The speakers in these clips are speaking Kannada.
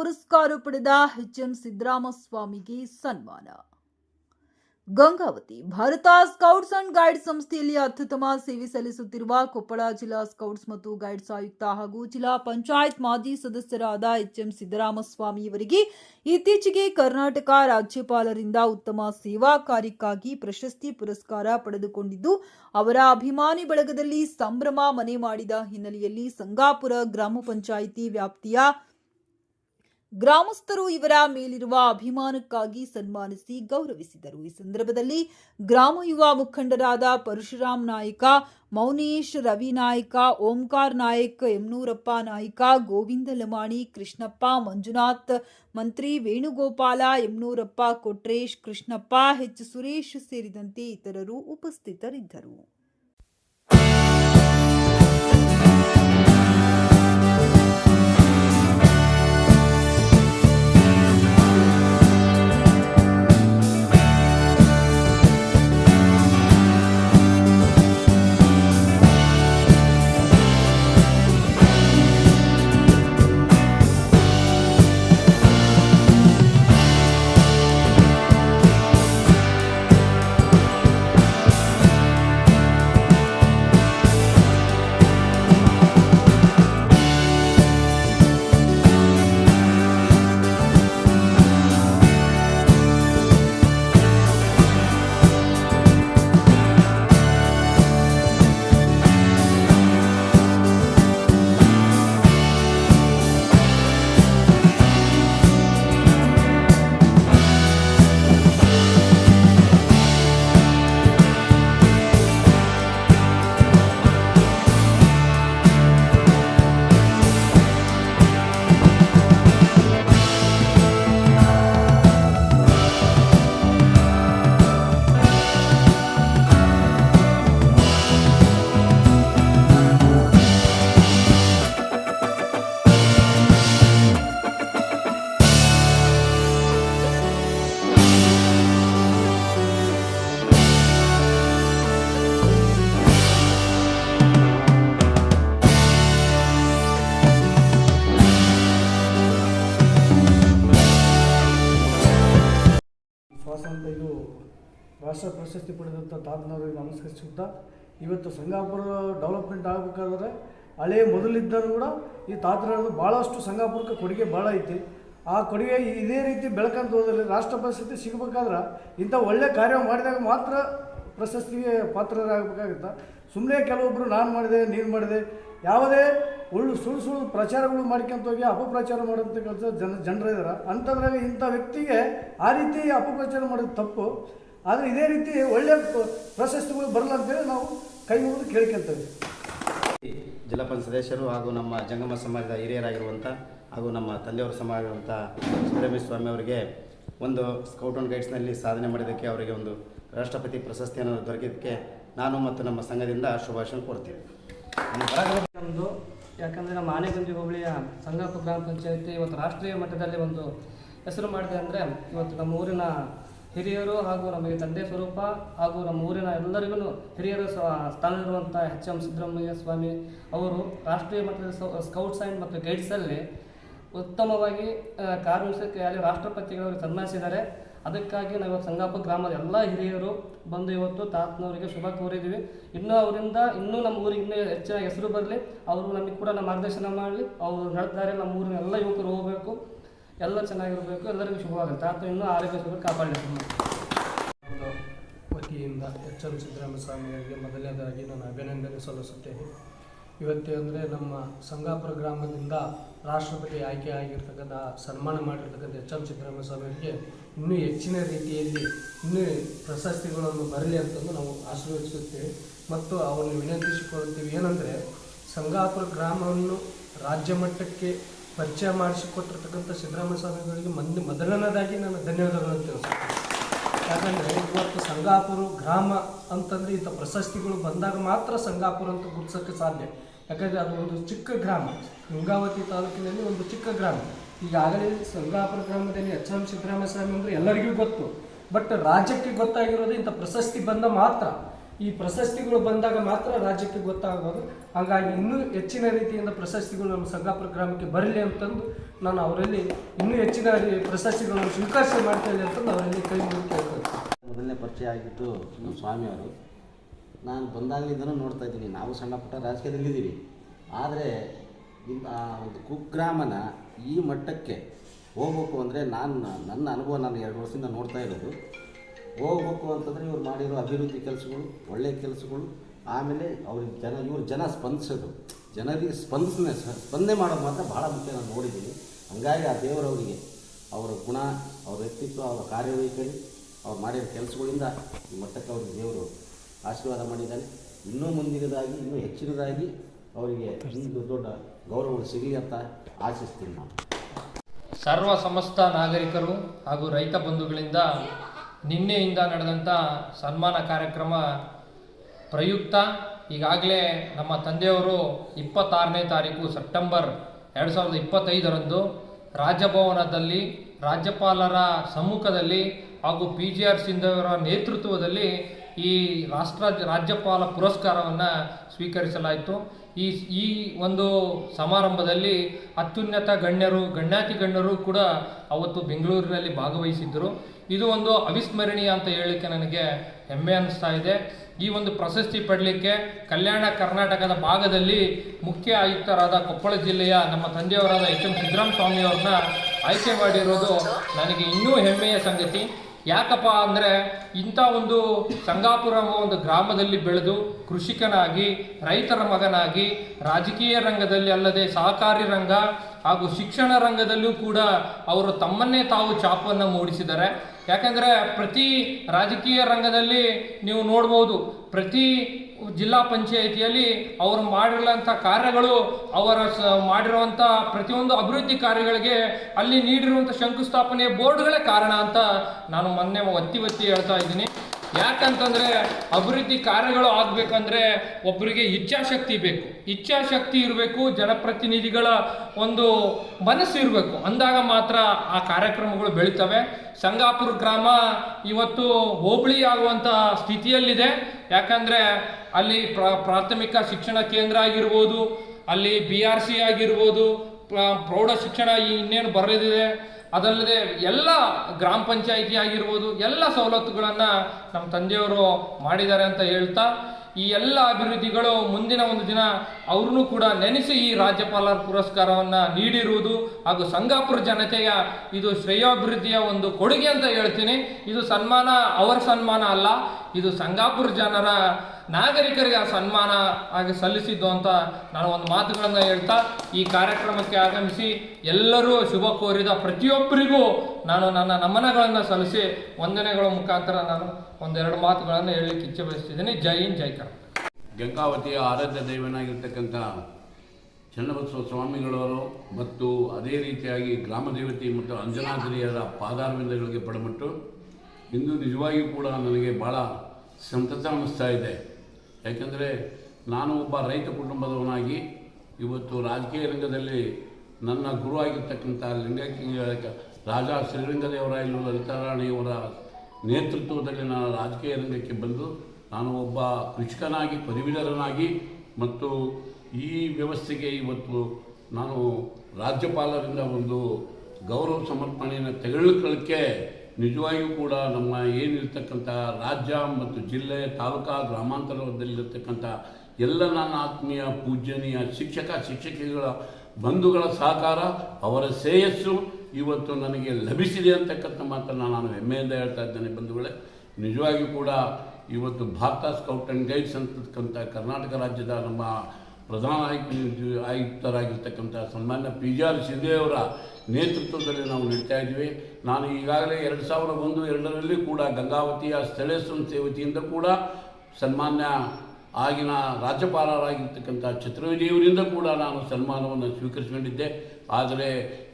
ಪುರಸ್ಕಾರ ಪಡೆದ ಎಚ್ಎಂ ಸಿದ್ದರಾಮಸ್ವಾಮಿಗೆ ಸನ್ಮಾನ. Gangavathi Bharat scouts and guides ಸಂಸ್ಥೆಯಲ್ಲಿ ಅತ್ಯುತ್ತಮ ಸೇವೆ ಸಲ್ಲಿಸುತ್ತಿರುವ ಕೊಪ್ಪಳ ಜಿಲ್ಲಾ ಸ್ಕೌಟ್ಸ್ ಮತ್ತು ಗೈಡ್ಸ್ ಆಯುಕ್ತ ಹಾಗೂ ಜಿಲ್ಲಾ ಪಂಚಾಯತ್ ಮಾಜಿ ಸದಸ್ಯರಾದ ಎಚ್ ಎಂ ಸಿದ್ದರಾಮಸ್ವಾಮಿ ಇವರಿಗೆ ಇತ್ತೀಚೆಗೆ ಕರ್ನಾಟಕ ರಾಜ್ಯಪಾಲರಿಂದ ಉತ್ತಮ ಸೇವಾ ಕಾರ್ಯಕ್ಕಾಗಿ ಪ್ರಶಸ್ತಿ ಪುರಸ್ಕಾರ ಪಡೆದುಕೊಂಡಿದ್ದು, ಅವರ ಅಭಿಮಾನಿ ಬಳಗದಲ್ಲಿ ಸಂಭ್ರಮ ಮನೆ ಮಾಡಿದ ಹಿನ್ನೆಲೆಯಲ್ಲಿ ಸಂಗಾಪುರ ಗ್ರಾಮ ಪಂಚಾಯಿತಿ ವ್ಯಾಪ್ತಿಯ ಗ್ರಾಮಸ್ಥರು ಇವರ ಮೇಲಿರುವ ಅಭಿಮಾನಕ್ಕಾಗಿ ಸನ್ಮಾನಿಸಿ ಗೌರವಿಸಿದರು. ಈ ಸಂದರ್ಭದಲ್ಲಿ ಗ್ರಾಮ ಯುವ ಮುಖಂಡರಾದ ಪರಶುರಾಮ್ ನಾಯಕ, ಮೌನೇಶ್ ರವಿ ನಾಯಕ, ಓಂಕಾರ್ ನಾಯಕ್ ಯಮನೂರಪ್ಪ ನಾಯಕ, ಗೋವಿಂದ ಲಮಾಣಿ, ಕೃಷ್ಣಪ್ಪ, ಮಂಜುನಾಥ್, ಮಂತ್ರಿ ವೇಣುಗೋಪಾಲ ಯಮನೂರಪ್ಪ ಕೊಟ್ರೇಶ್, ಕೃಷ್ಣಪ್ಪ, ಎಚ್ ಸುರೇಶ್ ಸೇರಿದಂತೆ ಇತರರು ಉಪಸ್ಥಿತರಿದ್ದರು. ರಾಷ್ಟ್ರ ಪ್ರಶಸ್ತಿ ಪಡೆದಂಥ ತಾತನವರಿಗೆ ನಮಸ್ಕರಿಸುತ್ತಾ, ಇವತ್ತು ಸಂಗಾಪುರ ಡೆವಲಪ್ಮೆಂಟ್ ಆಗಬೇಕಾದ್ರೆ ಹಳೆ ಮೊದಲಿದ್ದರೂ ಕೂಡ ಈ ತಾತನವ್ರದ್ದು ಭಾಳಷ್ಟು ಸಂಗಾಪುರಕ್ಕೆ ಕೊಡುಗೆ ಭಾಳ ಐತಿ. ಆ ಕೊಡುಗೆ ಇದೇ ರೀತಿ ಬೆಳಕಂತ ಹೋದಲ್ಲಿ ರಾಷ್ಟ್ರ ಪ್ರಶಸ್ತಿ ಸಿಗಬೇಕಾದ್ರೆ ಇಂಥ ಒಳ್ಳೆ ಕಾರ್ಯ ಮಾಡಿದಾಗ ಮಾತ್ರ ಪ್ರಶಸ್ತಿಗೆ ಪಾತ್ರರಾಗಬೇಕಾಗುತ್ತೆ. ಸುಮ್ಮನೆ ಕೆಲವೊಬ್ಬರು ನಾನು ಮಾಡಿದೆ, ನೀನು ಮಾಡಿದೆ, ಯಾವುದೇ ಒಳ್ಳೆ ಸುಳ್ಳು ಸುಳ್ಳು ಪ್ರಚಾರಗಳು ಮಾಡ್ಕೊಂತ ಹೋಗಿ ಅಪಪ್ರಚಾರ ಮಾಡೋಂಥ ಕೆಲಸ ಜನ ಜನರಿದ್ದಾರೆ ಅಂಥದ್ರಾಗ ಇಂಥ ವ್ಯಕ್ತಿಗೆ ಆ ರೀತಿ ಅಪಪ್ರಚಾರ ಮಾಡೋದು ತಪ್ಪು. ಆದರೆ ಇದೇ ರೀತಿ ಒಳ್ಳೆಯ ಪ್ರಶಸ್ತಿಗಳು ಬರಲ್ಲ ಅಂತೇಳಿ ನಾವು ಕೈ ಮುಗಿದು ಕೇಳ್ಕೊಂತೇವೆ. ಜಿಲ್ಲಾ ಸದಸ್ಯರು ಹಾಗೂ ನಮ್ಮ ಜಂಗಮ ಸಮಾಜದ ಹಿರಿಯರಾಗಿರುವಂಥ ಹಾಗೂ ನಮ್ಮ ತಂದೆಯವರ ಸಮಾಜವಂಥ ಸುಬ್ರಹ್ಮಣ್ಯ ಸ್ವಾಮಿ ಅವರಿಗೆ ಒಂದು ಸ್ಕೌಟ್ ಆ್ಯಂಡ್ ಗೈಡ್ಸ್ನಲ್ಲಿ ಸಾಧನೆ ಮಾಡಿದ್ದಕ್ಕೆ ಅವರಿಗೆ ಒಂದು ರಾಷ್ಟ್ರಪತಿ ಪ್ರಶಸ್ತಿಯನ್ನು ದೊರಕಿದ್ದಕ್ಕೆ ನಾನು ಮತ್ತು ನಮ್ಮ ಸಂಘದಿಂದ ಶುಭಾಶಯ ಕೊಡ್ತೀವಿ ನಮ್ಮದು ಯಾಕಂದರೆ ನಮ್ಮ ಆನೆಗಂಜಿ ಹೋಬಳಿಯ ಸಂಗಾಪುರ ಗ್ರಾಮ ಪಂಚಾಯತಿ ಇವತ್ತು ರಾಷ್ಟ್ರೀಯ ಮಟ್ಟದಲ್ಲಿ ಒಂದು ಹೆಸರು ಮಾಡಿದೆ ಅಂದರೆ ಇವತ್ತು ನಮ್ಮ ಊರಿನ ಹಿರಿಯರು ಹಾಗೂ ನಮಗೆ ತಂದೆ ಸ್ವರೂಪ ಹಾಗೂ ನಮ್ಮ ಊರಿನ ಎಲ್ಲರಿಗೂ ಹಿರಿಯರು ಸ್ಥಾನವಿರುವಂಥ ಎಚ್ ಎಂ ಸಿದ್ದರಾಮಯ್ಯ ಸ್ವಾಮಿ ಅವರು ರಾಷ್ಟ್ರೀಯ ಮಟ್ಟದ ಸ್ಕೌಟ್ಸ್ ಆ್ಯಂಡ್ ಮತ್ತು ಗೈಡ್ಸಲ್ಲಿ ಉತ್ತಮವಾಗಿ ಕಾರ್ಮಿಕಕ್ಕೆ ಅಲ್ಲಿ ರಾಷ್ಟ್ರಪತಿಗಳು ಸನ್ಮಾನಿಸಿದ್ದಾರೆ. ಅದಕ್ಕಾಗಿ ನಾವು ಸಂಗಾಪ ಗ್ರಾಮದ ಎಲ್ಲ ಹಿರಿಯರು ಬಂದು ಇವತ್ತು ತಾತನವರಿಗೆ ಶುಭ ಕೋರಿದ್ದೀವಿ. ಇನ್ನೂ ಅವರಿಂದ ಇನ್ನೂ ನಮ್ಮ ಊರಿಗೆ ಇನ್ನೂ ಹೆಚ್ಚಿನ ಹೆಸರು ಬರಲಿ. ಅವರು ನಮಗೆ ಕೂಡ ನಮ್ಮ ಮಾರ್ಗದರ್ಶನ ಮಾಡಲಿ. ಅವರು ನಡೆದಾರೆ ನಮ್ಮ ಊರಿನ ಎಲ್ಲ ಯುವಕರು ಹೋಗಬೇಕು. ಎಲ್ಲ ಚೆನ್ನಾಗಿರಬೇಕು, ಎಲ್ಲರಿಗೂ ಶುಭವಾಗುತ್ತೆ. ಆತ ಇನ್ನೂ ಆರೋಗ್ಯ ಸುಖ ಕಾಪಾಡಿರ್ತೀನಿ ವತಿಯಿಂದ ಎಚ್ ಎಂ ಸಿದ್ದರಾಮಯ್ಯ ಸ್ವಾಮಿಯವರಿಗೆ ಮೊದಲನೇದಾಗಿ ನಾನು ಅಭಿನಂದನೆ ಸಲ್ಲಿಸುತ್ತೇನೆ. ಇವತ್ತೇ ಅಂದರೆ ನಮ್ಮ ಸಂಗಾಪುರ ಗ್ರಾಮದಿಂದ ರಾಷ್ಟ್ರಪತಿ ಆಯ್ಕೆ ಆಗಿರ್ತಕ್ಕಂಥ, ಸನ್ಮಾನ ಮಾಡಿರ್ತಕ್ಕಂಥ ಎಚ್ ಎಂ ಸಿದ್ದರಾಮಯ್ಯ ಸ್ವಾಮಿಯವರಿಗೆ ಇನ್ನೂ ಹೆಚ್ಚಿನ ರೀತಿಯಲ್ಲಿ ಇನ್ನೂ ಪ್ರಶಸ್ತಿಗಳನ್ನು ಬರಲಿ ಅಂತಂದು ನಾವು ಆಶೀರ್ವದಿಸುತ್ತೇವೆ. ಮತ್ತು ಅವರನ್ನು ವಿನಂತಿಸಿಕೊಳ್ಳುತ್ತೀವಿ ಏನಂದರೆ, ಸಂಗಾಪುರ ಗ್ರಾಮವನ್ನು ರಾಜ್ಯ ಮಟ್ಟಕ್ಕೆ ಪರಿಚಯ ಮಾಡಿಸಿಕೊಟ್ಟಿರ್ತಕ್ಕಂಥ ಸಿದ್ದರಾಮಯ್ಯ ಸ್ವಾಮಿಗಳಿಗೆ ಮಂದಿ ಮೊದಲನೇದಾಗಿ ನಾನು ಧನ್ಯವಾದಗಳನ್ನು ತಿಳಿಸ್ತೀನಿ ಯಾಕಂದರೆ ಇವತ್ತು ಸಂಗಾಪುರ ಗ್ರಾಮ ಅಂತಂದರೆ ಇಂಥ ಪ್ರಶಸ್ತಿಗಳು ಬಂದಾಗ ಮಾತ್ರ ಸಂಗಾಪುರ ಅಂತ ಗುರ್ಸೋಕ್ಕೆ ಸಾಧ್ಯ. ಯಾಕಂದರೆ ಅದು ಒಂದು ಚಿಕ್ಕ ಗ್ರಾಮ. ಗಂಗಾವತಿ ತಾಲೂಕಿನಲ್ಲಿ ಒಂದು ಚಿಕ್ಕ ಗ್ರಾಮ. ಈಗಾಗಲೇ ಸಂಗಾಪುರ ಗ್ರಾಮದಲ್ಲಿ ಎಚ್ ಎಂ ಸಿದ್ದರಾಮಯ್ಯ ಸ್ವಾಮಿ ಅಂದರೆ ಎಲ್ಲರಿಗೂ ಗೊತ್ತು. ಬಟ್ ರಾಜ್ಯಕ್ಕೆ ಗೊತ್ತಾಗಿರೋದು ಇಂಥ ಪ್ರಶಸ್ತಿ ಬಂದ ಮಾತ್ರ. ಈ ಪ್ರಶಸ್ತಿಗಳು ಬಂದಾಗ ಮಾತ್ರ ರಾಜ್ಯಕ್ಕೆ ಗೊತ್ತಾಗೋದು. ಹಾಗಾಗಿ ಇನ್ನೂ ಹೆಚ್ಚಿನ ರೀತಿಯಿಂದ ಪ್ರಶಸ್ತಿಗಳು ನಮ್ಮ ಸಂಗಾಪುರ ಗ್ರಾಮಕ್ಕೆ ಬರಲಿ ಅಂತಂದು ನಾನು ಅವರಲ್ಲಿ ಇನ್ನೂ ಹೆಚ್ಚಿನ ಪ್ರಶಸ್ತಿಗಳನ್ನು ಸ್ವೀಕರಿಸಿ ಮಾಡ್ತೇನೆ ಅಂತಂದು ಅವರಲ್ಲಿ ಕೈ ಮುಗಿ ಮೊದಲನೇ ಪರಿಚಯ ಆಗಿದ್ದು ನಮ್ಮ ಸ್ವಾಮಿಯವರು. ನಾನು ಬಂದಾಗಲಿಂದನೂ ನೋಡ್ತಾ ಇದ್ದೀನಿ. ನಾವು ಸಣ್ಣ ಪುಟ್ಟ ರಾಜಕೀಯದಲ್ಲಿದ್ದೀವಿ. ಆದರೆ ನಿಮ್ಮ ಒಂದು ಕುಗ್ರಾಮನ ಈ ಮಟ್ಟಕ್ಕೆ ಹೋಗ್ಬೇಕು ಅಂದರೆ ನಾನು ನನ್ನ ಅನುಭವ ನಾನು ಎರಡು ವರ್ಷದಿಂದ ನೋಡ್ತಾ ಇರೋದು. ಹೋಗ್ಬೇಕು ಅಂತಂದರೆ ಇವ್ರು ಮಾಡಿರೋ ಅಭಿವೃದ್ಧಿ ಕೆಲಸಗಳು ಒಳ್ಳೆಯ ಕೆಲಸಗಳು. ಆಮೇಲೆ ಅವ್ರಿಗೆ ಜನ, ಇವರು ಜನ ಸ್ಪಂದಿಸೋದು. ಜನರಿಗೆ ಸ್ಪಂದನೆ ಸ್ಪಂದನೆ ಮಾಡೋದು ಮಾತ್ರ ಭಾಳ ಮುಖ್ಯ ನಾನು ನೋಡಿದ್ದೀನಿ. ಹಂಗಾಗಿ ಆ ದೇವರವರಿಗೆ ಅವರ ಗುಣ, ಅವ್ರ ವ್ಯಕ್ತಿತ್ವ, ಅವರ ಕಾರ್ಯವೈಖರಿ, ಅವ್ರು ಮಾಡಿರೋ ಕೆಲಸಗಳಿಂದ ಈ ಮಟ್ಟಕ್ಕೆ ಅವ್ರಿಗೆ ದೇವರು ಆಶೀರ್ವಾದ ಮಾಡಿದ್ದಾನೆ. ಇನ್ನೂ ಮುಂದಿನದಾಗಿ, ಇನ್ನೂ ಹೆಚ್ಚಿನದಾಗಿ ಅವರಿಗೆ ಒಂದು ದೊಡ್ಡ ಗೌರವಗಳು ಸಿಗಲಿ ಅಂತ ಆಶಿಸ್ತೀನಿ ನಾನು. ಸರ್ವ ಸಮಸ್ತ ನಾಗರಿಕರು ಹಾಗೂ ರೈತ ಬಂಧುಗಳಿಂದ ನಿನ್ನೆಯಿಂದ ನಡೆದಂಥ ಸನ್ಮಾನ ಕಾರ್ಯಕ್ರಮ ಪ್ರಯುಕ್ತ. ಈಗಾಗಲೇ ನಮ್ಮ ತಂದೆಯವರು ಇಪ್ಪತ್ತಾರನೇ ತಾರೀಕು ಸೆಪ್ಟೆಂಬರ್ ಎರಡು ಸಾವಿರದ ಇಪ್ಪತ್ತೈದರಂದು ರಾಜಭವನದಲ್ಲಿ, ರಾಜ್ಯಪಾಲರ ಸಮ್ಮುಖದಲ್ಲಿ ಹಾಗೂ ಪಿ ಜಿ ಆರ್ ಸಿಂಧವರ ನೇತೃತ್ವದಲ್ಲಿ ಈ ರಾಷ್ಟ್ರ ರಾಜ್ಯಪಾಲ ಪುರಸ್ಕಾರವನ್ನು ಸ್ವೀಕರಿಸಲಾಯಿತು. ಈ ಈ ಒಂದು ಸಮಾರಂಭದಲ್ಲಿ ಅತ್ಯುನ್ನತ ಗಣ್ಯರು ಗಣ್ಯಾತಿ ಗಣ್ಯರು ಕೂಡ ಅವತ್ತು ಬೆಂಗಳೂರಿನಲ್ಲಿ ಭಾಗವಹಿಸಿದ್ದರು. ಇದು ಒಂದು ಅವಿಸ್ಮರಣೀಯ ಅಂತ ಹೇಳಲಿಕ್ಕೆ ನನಗೆ ಹೆಮ್ಮೆ ಅನ್ನಿಸ್ತಾ ಇದೆ. ಈ ಒಂದು ಪ್ರಶಸ್ತಿ ಪಡಲಿಕ್ಕೆ ಕಲ್ಯಾಣ ಕರ್ನಾಟಕದ ಭಾಗದಲ್ಲಿ ಮುಖ್ಯ ಆಯುಕ್ತರಾದ ಕೊಪ್ಪಳ ಜಿಲ್ಲೆಯ ನಮ್ಮ ತಂದೆಯವರಾದ ಎಚ್ ಎಂ ಸಿದ್ದರಾಮ ಸ್ವಾಮಿಯವ್ರನ್ನ ಆಯ್ಕೆ ಮಾಡಿರೋದು ನನಗೆ ಇನ್ನೂ ಹೆಮ್ಮೆಯ ಸಂಗತಿ. ಯಾಕಪ್ಪ ಅಂದರೆ ಇಂಥ ಒಂದು ಸಂಗಾಪುರ ಒಂದು ಗ್ರಾಮದಲ್ಲಿ ಬೆಳೆದು ಕೃಷಿಕನಾಗಿ, ರೈತರ ಮಗನಾಗಿ, ರಾಜಕೀಯ ರಂಗದಲ್ಲಿ ಅಲ್ಲದೆ ಸಹಕಾರಿ ರಂಗ ಹಾಗೂ ಶಿಕ್ಷಣ ರಂಗದಲ್ಲೂ ಕೂಡ ಅವರು ತಮ್ಮನ್ನೇ ತಾವು ಚಾಪನ್ನು ಮೂಡಿಸಿದ್ದಾರೆ. ಯಾಕಂದರೆ ಪ್ರತಿ ರಾಜಕೀಯ ರಂಗದಲ್ಲಿ ನೀವು ನೋಡ್ಬೋದು, ಪ್ರತಿ ಜಿಲ್ಲಾ ಪಂಚಾಯಿತಿಯಲ್ಲಿ ಅವರು ಮಾಡಿರುವಂಥ ಕಾರ್ಯಗಳು, ಅವರ ಮಾಡಿರುವಂಥ ಪ್ರತಿಯೊಂದು ಅಭಿವೃದ್ಧಿ ಕಾರ್ಯಗಳಿಗೆ ಅಲ್ಲಿ ನೀಡಿರುವಂಥ ಶಂಕುಸ್ಥಾಪನೆಯ ಬೋರ್ಡ್ಗಳೇ ಕಾರಣ ಅಂತ ನಾನು ಮೊನ್ನೆ ಒತ್ತಿ ಒತ್ತಿ ಹೇಳ್ತಾ ಇದ್ದೀನಿ. ಯಾಕಂತಂದ್ರೆ ಅಭಿವೃದ್ಧಿ ಕಾರ್ಯಗಳು ಆಗ್ಬೇಕಂದ್ರೆ ಒಬ್ಬರಿಗೆ ಇಚ್ಛಾಶಕ್ತಿ ಬೇಕು. ಇಚ್ಛಾಶಕ್ತಿ ಇರಬೇಕು, ಜನಪ್ರತಿನಿಧಿಗಳ ಒಂದು ಮನಸ್ಸು ಇರಬೇಕು. ಅಂದಾಗ ಮಾತ್ರ ಆ ಕಾರ್ಯಕ್ರಮಗಳು ಬೆಳೀತವೆ. ಸಂಗಾಪುರ ಗ್ರಾಮ ಇವತ್ತು ಹೋಬಳಿ ಆಗುವಂತಹ ಸ್ಥಿತಿಯಲ್ಲಿದೆ. ಯಾಕಂದ್ರೆ ಅಲ್ಲಿ ಪ್ರ, ಪ್ರಾಥಮಿಕ ಶಿಕ್ಷಣ ಕೇಂದ್ರ ಆಗಿರ್ಬೋದು, ಅಲ್ಲಿ ಬಿ ಆರ್ ಸಿ ಆಗಿರ್ಬೋದು, ಪ್ರ- ಪ್ರೌಢ ಶಿಕ್ಷಣ ಇನ್ನೇನು ಬರಲಿದೆ ಅದಲ್ಲದೆ ಎಲ್ಲ ಗ್ರಾಮ ಪಂಚಾಯಿತಿ ಆಗಿರ್ಬೋದು, ಎಲ್ಲ ಸವಲತ್ತುಗಳನ್ನು ನಮ್ಮ ತಂದೆಯವರು ಮಾಡಿದ್ದಾರೆ ಅಂತ ಹೇಳ್ತಾ, ಈ ಎಲ್ಲ ಅಭಿವೃದ್ಧಿಗಳು ಮುಂದಿನ ಒಂದು ದಿನ ಅವ್ರನ್ನೂ ಕೂಡ ನೆನೆಸಿ ಈ ರಾಜ್ಯಪಾಲರ ಪುರಸ್ಕಾರವನ್ನು ನೀಡಿರುವುದು ಹಾಗೂ ಸಂಗಾಪುರ ಜನತೆಯ ಇದು ಶ್ರೇಯಾಭಿವೃದ್ಧಿಯ ಒಂದು ಕೊಡುಗೆ ಅಂತ ಹೇಳ್ತೀನಿ. ಇದು ಸನ್ಮಾನ, ಅವರ ಸನ್ಮಾನ ಅಲ್ಲ, ಇದು ಸಂಗಾಪುರ ಜನರ ನಾಗರಿಕರಿಗೆ ಆ ಸನ್ಮಾನ ಆಗಿ ಸಲ್ಲಿಸಿದ್ದು ಅಂತ ನಾನು ಒಂದು ಮಾತುಗಳನ್ನು ಹೇಳ್ತಾ ಈ ಕಾರ್ಯಕ್ರಮಕ್ಕೆ ಆಗಮಿಸಿ ಎಲ್ಲರೂ ಶುಭ ಕೋರಿದ ಪ್ರತಿಯೊಬ್ಬರಿಗೂ ನಾನು ನನ್ನ ನಮನಗಳನ್ನು ಸಲ್ಲಿಸಿ ವಂದನೆಗಳ ಮುಖಾಂತರ ನಾನು ಒಂದೆರಡು ಮಾತುಗಳನ್ನು ಹೇಳಲಿಕ್ಕೆ ಇಚ್ಛೆ ಬಯಸ್ತಿದ್ದೀನಿ. ಜೈ ಹಿಂದ್, ಜೈ ಗಂಗಾವತಿಯ ಆರಾಧ್ಯ ದೈವನಾಗಿರ್ತಕ್ಕಂಥ ಚನ್ನಬಸವ ಸ್ವಾಮಿಗಳವರು ಮತ್ತು ಅದೇ ರೀತಿಯಾಗಿ ಗ್ರಾಮ ದೇವತೆ ಮತ್ತು ಅಂಜನಾದ್ರಿಯರ ಪಾದಾರವಿಂದಗಳಿಗೆ ಪಡಮಟ್ಟು. ಇಂದು ನಿಜವಾಗಿಯೂ ಕೂಡ ನನಗೆ ಭಾಳ ಸಂತಸ ಅನ್ನಿಸ್ತಾ ಇದೆ. ಯಾಕೆಂದರೆ ನಾನು ಒಬ್ಬ ರೈತ ಕುಟುಂಬದವನಾಗಿ ಇವತ್ತು ರಾಜಕೀಯ ರಂಗದಲ್ಲಿ ನನ್ನ ಗುರು ಆಗಿರ್ತಕ್ಕಂಥ ಲಿಂಗ ರಾಜ ಶ್ರೀರಂಗದೇವರಾಯಲು ಲಲಿತಾರಾಣಿಯವರ ನೇತೃತ್ವದಲ್ಲಿ ನಾನು ರಾಜಕೀಯ ರಂಗಕ್ಕೆ ಬಂದು ನಾನು ಒಬ್ಬ ಕೃಷಿಕನಾಗಿ ಪದವೀಧರನಾಗಿ ಮತ್ತು ಈ ವ್ಯವಸ್ಥೆಗೆ ಇವತ್ತು ನಾನು ರಾಜ್ಯಪಾಲರಿಂದ ಒಂದು ಗೌರವ ಸಮರ್ಪಣೆಯನ್ನು ತೆಗೆದುಕೊಳ್ಳಕ್ಕೆ ನಿಜವಾಗಿಯೂ ಕೂಡ ನಮ್ಮ ಏನಿರ್ತಕ್ಕಂಥ ರಾಜ್ಯ ಮತ್ತು ಜಿಲ್ಲೆ, ತಾಲೂಕಾ, ಗ್ರಾಮಾಂತರದಲ್ಲಿರ್ತಕ್ಕಂಥ ಎಲ್ಲ ನನ್ನ ಆತ್ಮೀಯ, ಪೂಜ್ಯನೀಯ ಶಿಕ್ಷಕ, ಶಿಕ್ಷಕಿಗಳ ಬಂಧುಗಳ ಸಹಕಾರ, ಅವರ ಶ್ರೇಯಸ್ಸು ಇವತ್ತು ನನಗೆ ಲಭಿಸಿದೆ ಅಂತಕ್ಕಂಥ ಮಾತನ್ನು ನಾನು ಹೆಮ್ಮೆಯಿಂದ ಹೇಳ್ತಾ ಇದ್ದೇನೆ ಬಂಧುಗಳೇ. ನಿಜವಾಗಿಯೂ ಕೂಡ ಇವತ್ತು ಭಾರತ ಸ್ಕೌಟ್ ಆ್ಯಂಡ್ ಗೈಡ್ಸ್ ಅಂತಕ್ಕಂಥ ಕರ್ನಾಟಕ ರಾಜ್ಯದ ನಮ್ಮ ಪ್ರಧಾನ ಆಯುಕ್ತ ಆಯುಕ್ತರಾಗಿರ್ತಕ್ಕಂಥ ಸನ್ಮಾನ್ಯ ಪಿ ಜಿ ಆರ್ ಶಿಂದೆಯವರ ನೇತೃತ್ವದಲ್ಲಿ ನಾವು ನಡೀತಾ ಇದ್ದೀವಿ. ನಾನು ಈಗಾಗಲೇ ಎರಡು ಸಾವಿರದ ಒಂದು, ಎರಡರಲ್ಲಿ ಕೂಡ ಗಂಗಾವತಿಯ ಸ್ಥಳೀಯ ಸಂಸ್ಥೆ ವತಿಯಿಂದ ಕೂಡ ಸನ್ಮಾನ್ಯ ಆಗಿನ ರಾಜ್ಯಪಾಲರಾಗಿರ್ತಕ್ಕಂಥ ಚತುರ್ವೇದಿಯವರಿಂದ ಕೂಡ ನಾನು ಸನ್ಮಾನವನ್ನು ಸ್ವೀಕರಿಸಿಕೊಂಡಿದ್ದೆ. ಆದರೆ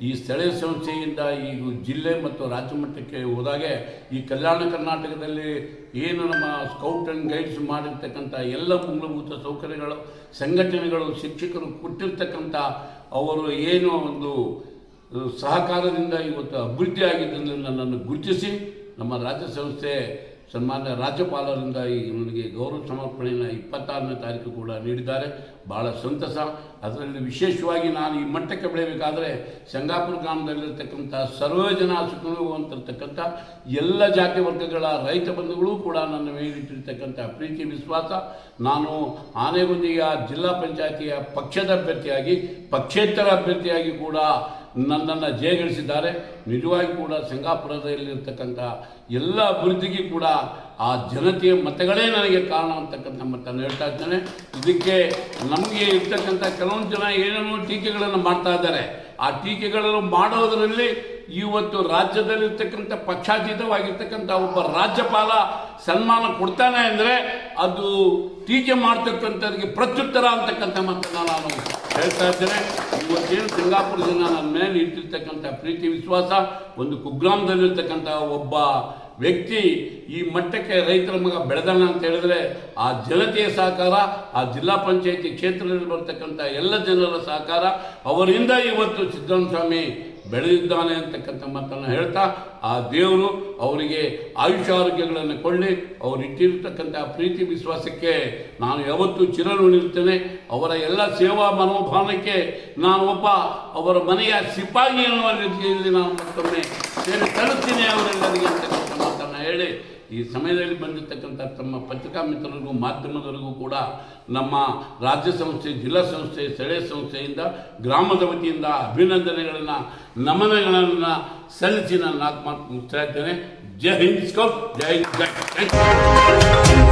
ಈ ಸ್ಥಳೀಯ ಸಂಸ್ಥೆಯಿಂದ ಈ ಜಿಲ್ಲೆ ಮತ್ತು ರಾಜ್ಯ ಮಟ್ಟಕ್ಕೆ ಹೋದಾಗೆ ಈ ಕಲ್ಯಾಣ ಕರ್ನಾಟಕದಲ್ಲಿ ಏನು ನಮ್ಮ ಸ್ಕೌಟ್ ಆ್ಯಂಡ್ ಗೈಡ್ಸ್ ಮಾಡಿರ್ತಕ್ಕಂಥ ಎಲ್ಲ ಮೂಲಭೂತ ಸೌಕರ್ಯಗಳು, ಸಂಘಟನೆಗಳು, ಶಿಕ್ಷಕರು ಕೊಟ್ಟಿರ್ತಕ್ಕಂಥ ಅವರು ಏನು ಒಂದು ಸಹಕಾರದಿಂದ ಇವತ್ತು ಅಭಿವೃದ್ಧಿ ಆಗಿದ್ದರಿಂದ ನನ್ನನ್ನು ಗುರುತಿಸಿ ನಮ್ಮ ರಾಜ್ಯ ಸಂಸ್ಥೆ ಸನ್ಮಾನ್ಯ ರಾಜ್ಯಪಾಲರಿಂದ ಈ ನನಗೆ ಗೌರವ ಸಮರ್ಪಣೆಯನ್ನು ಇಪ್ಪತ್ತಾರನೇ ತಾರೀಕು ಕೂಡ ನೀಡಿದ್ದಾರೆ. ಭಾಳ ಸಂತಸ. ಅದರಲ್ಲಿ ವಿಶೇಷವಾಗಿ ನಾನು ಈ ಮಟ್ಟಕ್ಕೆ ಬೆಳೆಯಬೇಕಾದ್ರೆ ಸಂಗಾಪುರ ಗ್ರಾಮದಲ್ಲಿರತಕ್ಕಂಥ ಸರ್ವಜನ ಜನ ಸುಖನುವಂತಿರ್ತಕ್ಕಂಥ ಎಲ್ಲ ಜಾತಿ ವರ್ಗಗಳ ರೈತ ಬಂಧುಗಳು ಕೂಡ ನನ್ನ ಮೇಲಿಟ್ಟಿರ್ತಕ್ಕಂಥ ಪ್ರೀತಿ ವಿಶ್ವಾಸ. ನಾನು ಆನೆಗುಂದಿಯ ಜಿಲ್ಲಾ ಪಂಚಾಯತಿಯ ಪಕ್ಷದ ಅಭ್ಯರ್ಥಿಯಾಗಿ, ಪಕ್ಷೇತರ ಅಭ್ಯರ್ಥಿಯಾಗಿ ಕೂಡ ನನ್ನನ್ನು ಜಯಗಳಿಸಿದ್ದಾರೆ. ನಿಜವಾಗಿ ಕೂಡ ಸಿಂಗಾಪುರದಲ್ಲಿರ್ತಕ್ಕಂಥ ಎಲ್ಲ ಅಭಿವೃದ್ಧಿಗೆ ಕೂಡ ಆ ಜನತೆಯ ಮತಗಳೇ ನನಗೆ ಕಾರಣ ಅಂತಕ್ಕಂಥ ಮತನ್ನು ಹೇಳ್ತಾ ಇದ್ದೇನೆ. ಇದಕ್ಕೆ ನಮಗೆ ಇರ್ತಕ್ಕಂಥ ಕೆಲವೊಂದು ಜನ ಏನೇನೋ ಟೀಕೆಗಳನ್ನು ಮಾಡ್ತಾ ಇದ್ದಾರೆ. ಆ ಟೀಕೆಗಳನ್ನು ಮಾಡೋದರಲ್ಲಿ ಇವತ್ತು ರಾಜ್ಯದಲ್ಲಿರ್ತಕ್ಕಂಥ ಪಕ್ಷಾತೀತವಾಗಿರ್ತಕ್ಕಂಥ ಒಬ್ಬ ರಾಜ್ಯಪಾಲ ಸನ್ಮಾನ ಕೊಡ್ತಾನೆ ಅಂದರೆ ಅದು ಟೀಕೆ ಮಾಡ್ತಕ್ಕಂಥದ್ರಿಗೆ ಪ್ರತ್ಯುತ್ತರ ಅಂತಕ್ಕಂಥ ಮಾತನ್ನು ನಾನು ಹೇಳ್ತಾ ಇದ್ದೇನೆ, ಇವತ್ತೇನು ಸಿಂಗಾಪುರ ಜನ ನನ್ನ ಮೇಲೆ ಇಟ್ಟಿರ್ತಕ್ಕಂಥ ಪ್ರೀತಿ, ವಿಶ್ವಾಸ, ಒಂದು ಕುಗ್ರಾಮದಲ್ಲಿರ್ತಕ್ಕಂಥ ಒಬ್ಬ ವ್ಯಕ್ತಿ ಈ ಮಟ್ಟಕ್ಕೆ ರೈತರ ಮಗ ಬೆಳೆದಾನ ಅಂತ ಹೇಳಿದ್ರೆ, ಆ ಜನತೆಯ ಸಹಕಾರ, ಆ ಜಿಲ್ಲಾ ಪಂಚಾಯಿತಿ ಕ್ಷೇತ್ರದಲ್ಲಿ ಬರ್ತಕ್ಕಂಥ ಎಲ್ಲ ಜನರ ಸಹಕಾರ. ಅವರಿಂದ ಇವತ್ತು ಸಿದ್ದರಾಮಸ್ವಾಮಿ ಬೆಳೆದಿದ್ದಾನೆ ಅಂತಕ್ಕಂಥ ಮಾತನ್ನು ಹೇಳ್ತಾ, ಆ ದೇವರು ಅವರಿಗೆ ಆಯುಷಾರೋಗ್ಯಗಳನ್ನು ಕೊಳ್ಳಿ ಅವರು ಇಟ್ಟಿರತಕ್ಕಂಥ ಪ್ರೀತಿ ವಿಶ್ವಾಸಕ್ಕೆ ನಾನು ಯಾವತ್ತೂ ಚಿರಋಣಿರ್ತೇನೆ. ಅವರ ಎಲ್ಲ ಸೇವಾ ಮನೋಭಾವನಕ್ಕೆ ನಾನು ಒಬ್ಬ, ಅವರ ಮನೆಯ ಸಿಪಾಯಿ ಅನ್ನುವ ರೀತಿಯಲ್ಲಿ ನಾನು ಮತ್ತೊಮ್ಮೆ ಸೇರಿ ತರುತ್ತೇನೆ ಅವರೆಲ್ಲರಿಗೆ ಅಂತಕ್ಕಂಥ ಮಾತನ್ನು ಹೇಳಿ ಈ ಸಮಯದಲ್ಲಿ ಬಂದಿರತಕ್ಕಂಥ ತಮ್ಮ ಪತ್ರಿಕಾ ಮಿತ್ರರಿಗೂ ಮಾಧ್ಯಮದವರಿಗೂ ಕೂಡ ನಮ್ಮ ರಾಜ್ಯ ಸಂಸ್ಥೆ, ಜಿಲ್ಲಾ ಸಂಸ್ಥೆ, ಸ್ಥಳೀಯ ಸಂಸ್ಥೆಯಿಂದ, ಗ್ರಾಮದ ವತಿಯಿಂದ ಅಭಿನಂದನೆಗಳನ್ನು, ನಮನಗಳನ್ನು ಸಲ್ಲಿಸಿ ನಾನು ನಾಲ್ಕು ಮಾತು ಜೈ ಹಿಂದ್ ಸ್ಕೌಟ್ ಜೈ ಹಿಂದ್